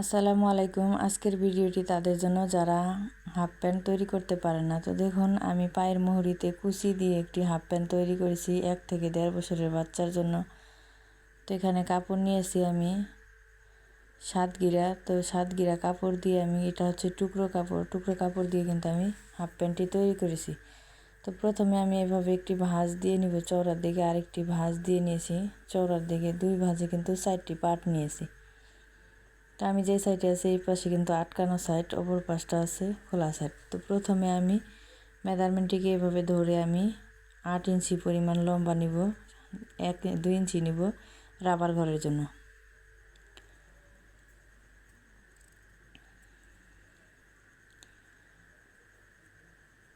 আসসালামু আলাইকুম। আজকের ভিডিওটি তাদের জন্য যারা হাফ প্যান্ট তৈরি করতে পারে না। তো দেখুন, আমি পায়ের মুহুরিতে কুচি দিয়ে একটি হাফ প্যান্ট তৈরি করেছি এক থেকে দেড় বছরের বাচ্চার জন্য। তো এখানে কাপড় নিয়েছি আমি সাত গিরা। তো সাত গিরা কাপড় দিয়ে আমি, এটা হচ্ছে টুকরো কাপড়। টুকরো কাপড় দিয়ে কিন্তু আমি হাফ প্যান্টটি তৈরি করেছি। তো প্রথমে আমি এভাবে একটি ভাঁজ দিয়ে নিব চৌড়ার দিকে আরেকটি ভাঁজ দিয়ে নিয়েছি। চৌড়ার দিকে দুই ভাঁজে কিন্তু চারটি পাট নিয়েছি। তো আমি যে সাইডে আছে, এই পাশে কিন্তু আটকানো সাইড অপর পাশটা আছে খোলা সাইড তো প্রথমে আমি মেজারমেন্টটিকে এভাবে ধরে আমি আট ইঞ্চি পরিমাণ লম্বা নিব, এক, দুই ইঞ্চি নিব রাবার ঘরের জন্য।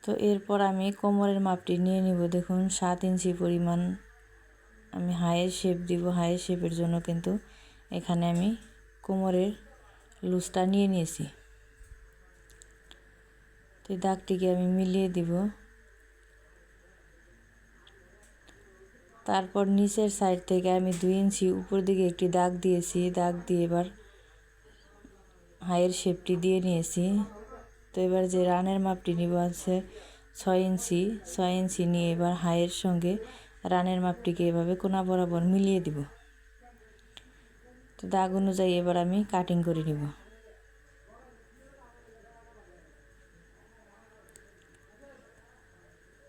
তো এরপর আমি কোমরের মাপটি নিয়ে নিব, দেখুন সাত ইঞ্চি পরিমাণ আমি হায়ের শেপ দিব হায়ের শেপের জন্য কিন্তু এখানে আমি কোমরের লুজটা নিয়ে নিয়েছি। তো এই দাগটিকে আমি মিলিয়ে দিব। তারপর নিচের সাইড থেকে আমি দুই ইঞ্চি উপর দিকে একটি দাগ দিয়েছি। দাগ দিয়ে এবার হাইয়ের শেপটি দিয়ে নিয়েছি। তো এবার যে রানের মাপটি নিব আছে ছয় ইঞ্চি ছয় ইঞ্চি নিয়ে এবার হাইয়ের সঙ্গে রানের মাপটিকে এভাবে কোনা বরাবর মিলিয়ে দিব। তো দাগ অনুযায়ী এবার আমি কাটিং করে নিব।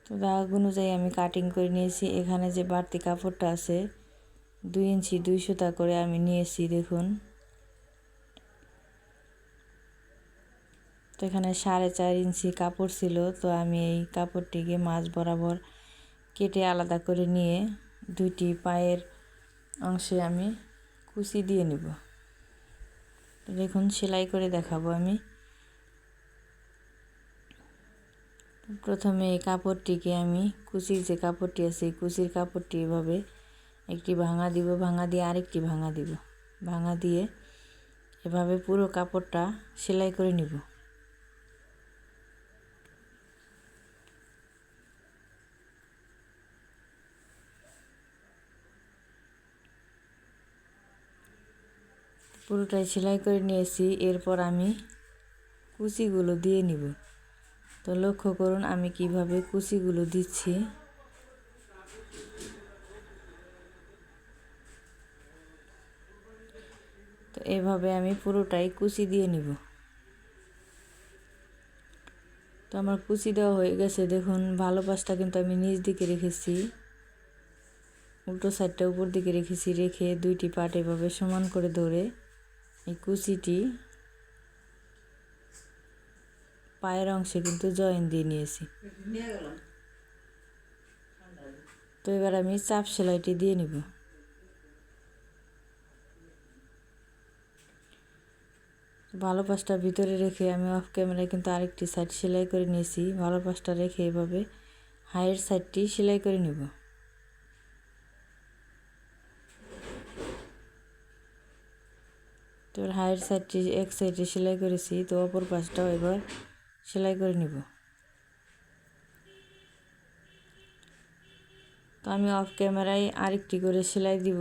তো দাগ অনুযায়ী আমি কাটিং করে নিয়েছি। এখানে যে বাড়তি কাপড়টা আছে, দুই ইঞ্চি দুই সুতা করে আমি নিয়েছি, দেখুন। তো এখানে সাড়ে চার ইঞ্চি কাপড় ছিল, তো আমি এই কাপড়টিকে মাছ বরাবর কেটে আলাদা করে নিয়ে দুইটি পায়ের অংশে আমি কুচি দিয়ে নিব। দেখুন, সেলাই করে দেখাবো আমি। প্রথমে এই কাপড়টিকে আমি, কুচির যে কাপড়টি আছে কুচির কাপড়টি এভাবে একটি ভাঙা দিব, ভাঙা দিয়ে আরেকটি ভাঙা দিব। ভাঙা দিয়ে এভাবে পুরো কাপড়টা সেলাই করে নিব। পুরোটাই সেলাই করে নিয়েছি, এরপর আমি কুচিগুলো দিয়ে নিব। তো লক্ষ্য করুন, আমি কীভাবে কুচিগুলো দিচ্ছি। তো এভাবে আমি পুরোটাই কুচি দিয়ে নিব। তো আমার কুচি দেওয়া হয়ে গেছে, দেখুন ভালো পাশটা কিন্তু আমি নিচ দিকে রেখেছি। উল্টো সাইডটা উপর দিকে রেখেছি, রেখে দুইটি পাট এভাবে সমান করে ধরে এই কুচিটি পায়ের অংশে কিন্তু জয়েন দিয়ে নিয়েছি। তো এবার আমি চাপ সেলাইটি দিয়ে নিব। ভালো পাশটা ভিতরে রেখে আমি অফ ক্যামেরায় কিন্তু আরেকটি সাইড সেলাই করে নিয়েছি। ভালো পাশটা রেখে এভাবে হাইয়ের সাইডটি সেলাই করে নিব। তো হাইয়ের সাইডটি এক সাইডে সেলাই করেছি তো অপর পাশটাও এবার সেলাই করে নিব। তো আমি অফ ক্যামেরায় আরেকটি করে সেলাই দিব।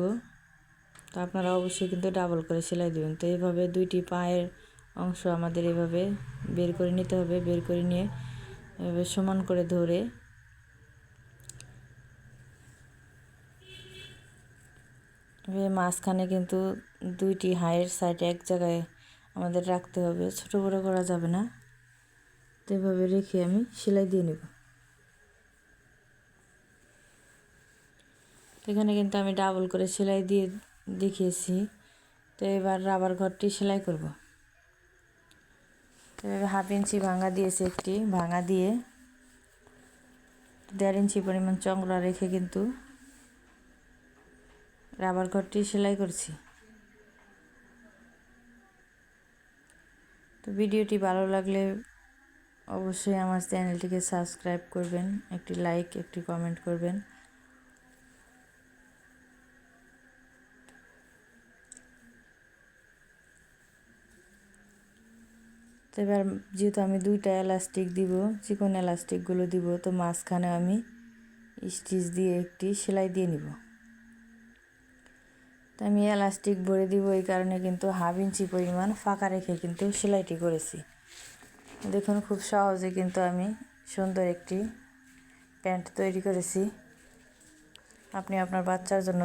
তো আপনারা অবশ্যই কিন্তু ডাবল করে সেলাই দেবেন। তো এইভাবে দুইটি পায়ের অংশ আমাদের এভাবে বের করে নিতে হবে, বের করে নিয়ে এভাবে সমান করে ধরে মাঝখানে কিন্তু দুইটি হাইয়ের সাইড এক জায়গায় আমাদের রাখতে হবে। ছোট বড় করা যাবে না। তো এভাবে রেখে আমি সেলাই দিয়ে নেব। এখানে কিন্তু আমি ডাবল করে সেলাই দিয়ে দেখিয়েছি। তো এবার রাবার ঘরটি সেলাই করব। এভাবে হাফ ইঞ্চি ভাঙা দিয়েছি একটি। ভাঙা দিয়ে দেড় ইঞ্চি পরিমাণ চংড়া রেখে কিন্তু রাবার ঘরটি সেলাই করছি। তো ভিডিওটি ভালো লাগলে অবশ্যই আমার চ্যানেলটিকে সাবস্ক্রাইব করবেন, একটি লাইক, একটি কমেন্ট করবেন। তো এবার যেহেতু আমি দুইটা এলাস্টিক দিব, চিকন এলাস্টিকগুলো দিব, তো মাঝখানে আমি স্টিচ দিয়ে একটি সেলাই দিয়ে নিব। তো আমি এলাস্টিক ভরে দিব এই কারণে কিন্তু হাফ ইঞ্চি পরিমাণ ফাঁকা রেখে কিন্তু সেলাইটি করেছি। দেখুন খুব সহজে কিন্তু আমি সুন্দর একটি প্যান্ট তৈরি করেছি। আপনি আপনার বাচ্চার জন্য